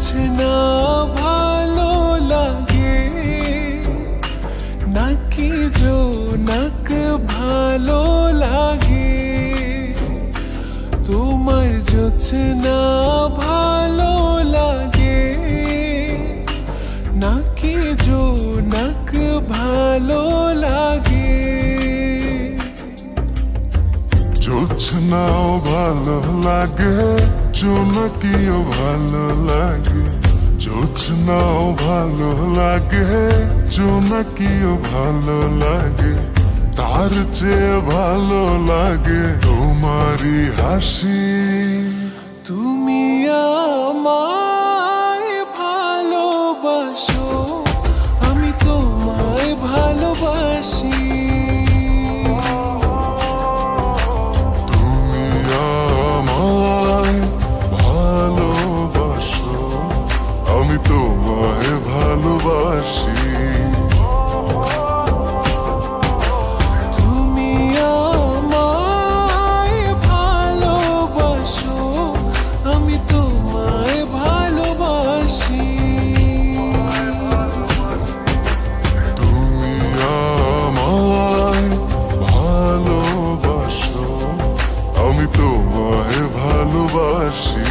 কাছে না ভালো লাগে। নাকি নাক ভালো লাগে। তোমার জোছনা ভালো লাগে। নাকি জোছনাও ভালো লাগে, চুনকিও ভালো লাগে। জোছনাও ভালো লাগে, চুনকিও ভালো লাগে। তার চেয়ে ভালো লাগে তোমারই হাসি। তুমি আমায় ভালোবাসি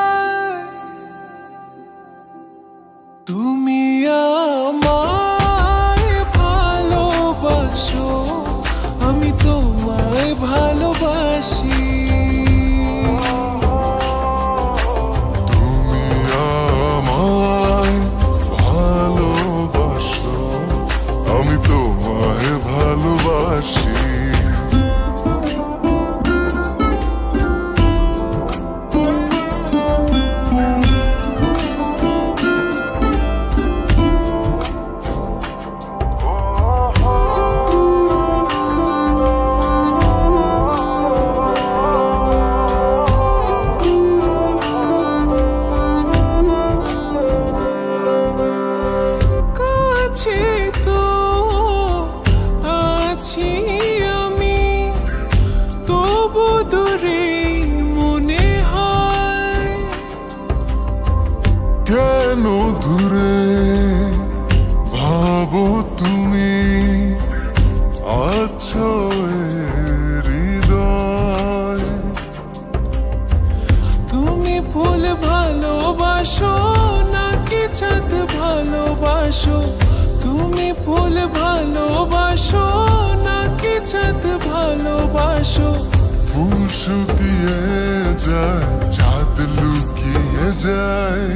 কেন দূরে? ভাবো তুমি আছো হৃদয়। তুমি ফুল ভালোবাসো নাকি চাঁদ ভালোবাসো? তুমি ফুল ভালোবাসো নাকি চাঁদ ভালোবাসো? ফুল শুকিয়ে যায় চাঁদ লুকিয়ে যায়।